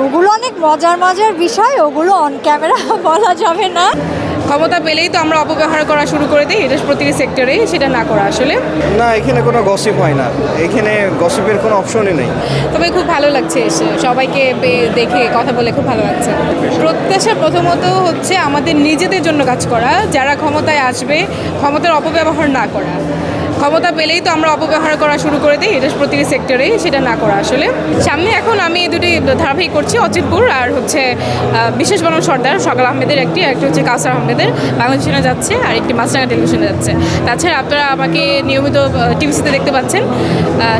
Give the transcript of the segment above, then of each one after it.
ওগুলো অনেক মজার মজার বিষয় ওগুলো অন ক্যামেরা বলা যাবে না। ক্ষমতা পেলেই তো আমরা অপব্যবহার করা শুরু করে দিই এটা প্রতিটি সেক্টরেই সেটা না করা আসলে। না এখানে কোনো গসিপ হয় না। এখানে গসিপের কোনো অপশনই নেই। তবে খুব ভালো লাগছে এসে সবাইকে পেয়ে দেখে কথা বলে খুব ভালো লাগছে। প্রত্যাশা প্রথমত হচ্ছে আমাদের নিজেদের জন্য কাজ করা যারা ক্ষমতায় আসবে ক্ষমতার অপব্যবহার না করা। ক্ষমতা পেলেই তো আমরা অপব্যবহার করা শুরু করে দিই, এটা প্রতিটি সেক্টরেই সেটা না করা আসলে। সামনে এখন আমি এই দুটি ধারাবাহিক করছি অচিতপুর আর হচ্ছে বিশেষ বনম সর্দার, সকাল আহমেদের একটি একটি হচ্ছে কাউসার আহমেদের। বাংলাদেশে যাচ্ছে আর একটি মাছরাঙা টেলিভিশনে যাচ্ছে। তাছাড়া আপনারা আমাকে নিয়মিত টিভিসিতে দেখতে পাচ্ছেন।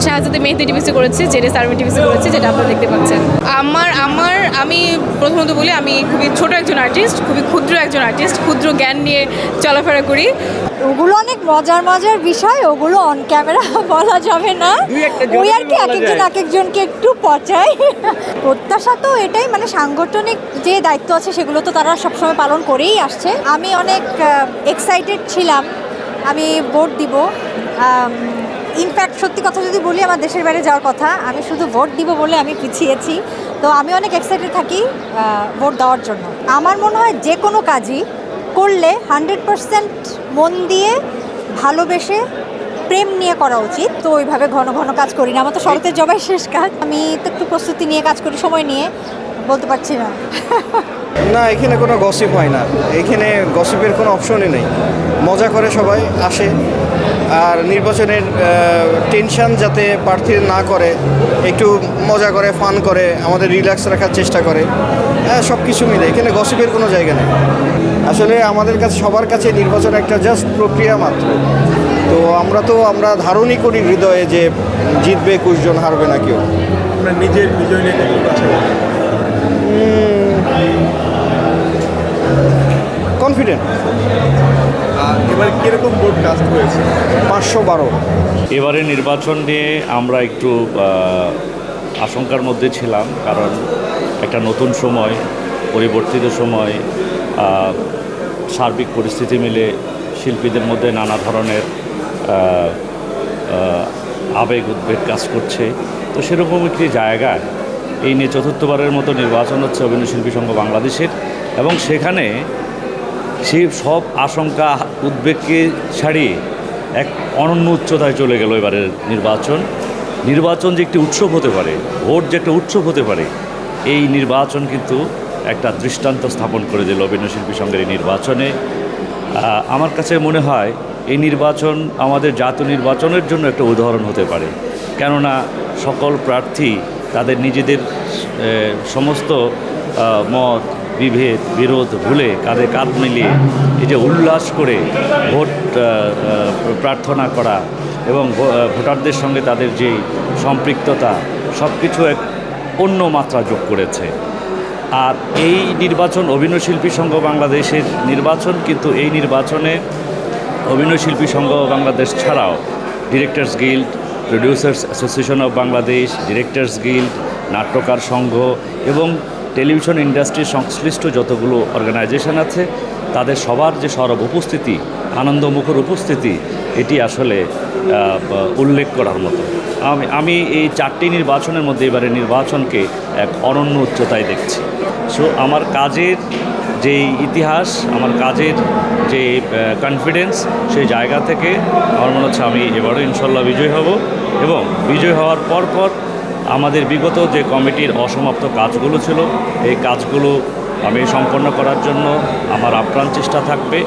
শাহজাদে মেহেদি টিভিসি করেছে জেরেস আর্মি টিভিসি করেছে, যেটা আপনারা দেখতে পাচ্ছেন। আমার আমার, আমি প্রথমত বলি, আমি খুবই ছোট একজন আর্টিস্ট খুবই ক্ষুদ্র একজন আর্টিস্ট ক্ষুদ্র জ্ঞান নিয়ে চলাফেরা করি। ওগুলো অনেক মজার মজার বিষয় ওগুলো অন ক্যামেরা বলা যাবে না। ওই আর কি এক একজন এক একজনকে একটু পচায় প্রত্যাশা তো এটাই মানে সাংগঠনিক যে দায়িত্ব আছে সেগুলো তো তারা সবসময় পালন করেই আসছে। আমি অনেক এক্সাইটেড ছিলাম। আমি ভোট দিব। ইনফ্যাক্ট সত্যি কথা যদি বলি আমার দেশের বাইরে যাওয়ার কথা আমি শুধু ভোট দিব বলে আমি পিছিয়েছি। তো আমি অনেক এক্সাইটেড থাকি ভোট দেওয়ার জন্য। আমার মনে হয় যে কোনো কাজই করলে হান্ড্রেড পারসেন্ট মন দিয়ে ভালোবেসে প্রেম নিয়ে করা উচিত। তো ওইভাবে ঘন ঘন কাজ করি না। আমার তো শরতের জবাই শেষ কাজ। আমি তো একটু প্রস্তুতি নিয়ে কাজ করি, সময় নিয়ে। বলতে পারছি না। না, এখানে কোনো গসিপ হয় না। এখানে গসিপের কোনো অপশনই নেই। মজা করে সবাই আসে। আর নির্বাচনের টেনশন যাতে প্রার্থী না করে, একটু মজা করে ফান করে, আমাদের রিল্যাক্স রাখার চেষ্টা করে হ্যাঁ সব কিছু মিলে। এখানে গসিপের কোনো জায়গা নেই। আসলে আমাদের কাছে, সবার কাছে নির্বাচন একটা জাস্ট প্রক্রিয়া মাত্র। তো আমরা তো আমরা ধারণই করি হৃদয়ে যে জিতবে কুশজন হারবে না কেউ। আপনার নিজের বিজয় নিয়ে? কনফিডেন্ট আর এবার কীরকম ভোট কাস্ট হয়েছে? পাঁচশো বারো। এবারে নির্বাচন নিয়ে আমরা একটু আশঙ্কার মধ্যে ছিলাম কারণ একটা নতুন সময় পরিবর্তিত সময় সার্বিক পরিস্থিতি মিলে শিল্পীদের মধ্যে নানা ধরনের আবেগ, উদ্বেগ কাজ করছে। তো সেরকম একটি জায়গায় এই নিয়ে চতুর্থবারের মতো নির্বাচন হচ্ছে অভিনয় শিল্পী সংঘ বাংলাদেশের এবং সেখানে সেই সব আশঙ্কা, উদ্বেগকে ছাড়িয়ে এক অনন্য উচ্চতায় চলে গেল এবারের নির্বাচন। নির্বাচন যে একটি উৎসব হতে পারে, ভোট যে একটা উৎসব হতে পারে, এই নির্বাচন কিন্তু একটা দৃষ্টান্ত স্থাপন করে দিল অভিনয় শিল্পী সংঘের এই নির্বাচনে। আমার কাছে মনে হয় এই নির্বাচন, আমাদের জাতীয় নির্বাচনের জন্য একটা উদাহরণ হতে পারে। কেননা সকল প্রার্থী তাদের নিজেদের সমস্ত মত, বিভেদ, বিরোধ ভুলে কাঁধে কাঁধ মিলিয়ে এই যে উল্লাস করে ভোট প্রার্থনা করা এবং ভোটারদের সঙ্গে তাদের যে সম্পৃক্ততা সব কিছু এক অন্য মাত্রা যোগ করেছে। আর এই নির্বাচন অভিনয় শিল্পী সংঘ বাংলাদেশের নির্বাচন, কিন্তু এই নির্বাচনে অভিনয় শিল্পী সংঘ বাংলাদেশ ছাড়াও directors guild producers association of Bangladesh directors guild নাট্যকার সংঘ এবং টেলিভিশন ইন্ডাস্ট্রির সংশ্লিষ্ট যতগুলো অর্গানাইজেশন আছে, তাদের সবার যে সরব উপস্থিতি, আনন্দমুখর উপস্থিতি, এটি আসলে উল্লেখ করার মতো। আমি আমি এই চারটি নির্বাচনের মধ্যে এবারে নির্বাচনকে এক অনন্য উচ্চতায় দেখছি। সো আমার কাজের যেই ইতিহাস, আমার কাজের যে কনফিডেন্স সেই জায়গা থেকে আমার মনে হচ্ছে আমি এবারও ইনশাল্লাহ বিজয় হব এবং বিজয় হওয়ার পর পর আমাদের বিগত যে কমিটির অসমাপ্ত কাজগুলো ছিল, এই কাজগুলো আমি সম্পন্ন করার জন্য আমার আপ্রাণ চেষ্টা থাকবে।